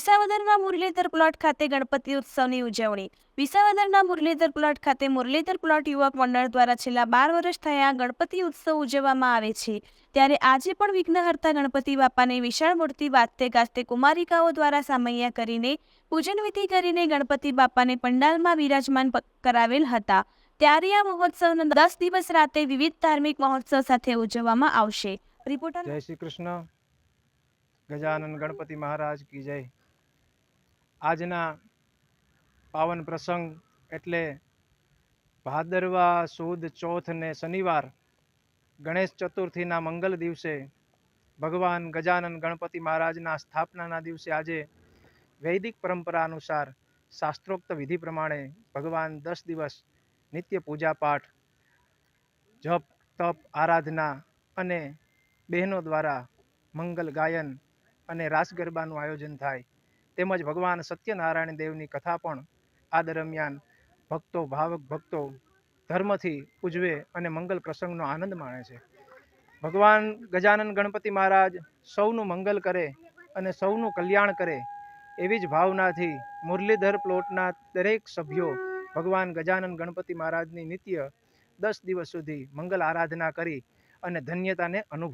વિસાવદરના Muralidhar plot ખાતે ગણપતિ ઉત્સવની ઉજવણી. વિસાવદરના મુરલીધર પ્લોટ ખાતે મુરલીધર પ્લોટ યુવક મંડળ દ્વારા છેલ્લા બાર વર્ષ થયા ગણપતિ ઉત્સવ ઉજવવામાં આવે છે. ત્યારે આજે પણ વિઘ્નહર્તા ગણપતિ બાપાને વિશાળ મૂર્તિ વાજતે ગાજતે કુમારિકાઓ દ્વારા સામૈયા કરીને, પૂજન વિધિ કરીને ગણપતિ બાપાને પંડાલમાં બિરાજમાન કરાવેલ હતા. ત્યારે આ મહોત્સવનો દસ દિવસ રાતે વિવિધ ધાર્મિક મહોત્સવ સાથે ઉજવવામાં આવશે. રિપોર્ટર જય શ્રી કૃષ્ણ. ગજાનન ગણપતિ મહારાજ કી જય. આજના પાવન પ્રસંગ એટલે ભાદરવા સુદ, ચોથ ને શનિવાર ગણેશ ચતુર્થીના મંગલ દિવસે ભગવાન ગજાનન ગણપતિ મહારાજના સ્થાપનાના દિવસે આજે વૈદિક પરંપરા અનુસાર શાસ્ત્રોક્ત વિધિ પ્રમાણે ભગવાન દસ દિવસ નિત્ય પૂજા પાઠ, જપ, તપ, આરાધના અને બહેનો દ્વારા મંગલ ગાયન અને રાસ ગરબાનું આયોજન થાય. તેમજ ભગવાન સત્યનારાયણ દેવની કથા પણ આ દરમિયાન ભક્તો, ભાવક ભક્તો ધર્મથી ઉજવે અને મંગલ પ્રસંગનો આનંદ માણે છે. ભગવાન ગજાનન ગણપતિ મહારાજ સૌનું મંગલ કરે અને સૌનું કલ્યાણ કરે એવી જ ભાવનાથી મુરલીધર પ્લોટના દરેક સભ્યો ભગવાન ગજાનન ગણપતિ મહારાજની નિત્ય દસ દિવસ સુધી મંગલ આરાધના કરી અને ધન્યતાને અનુભવ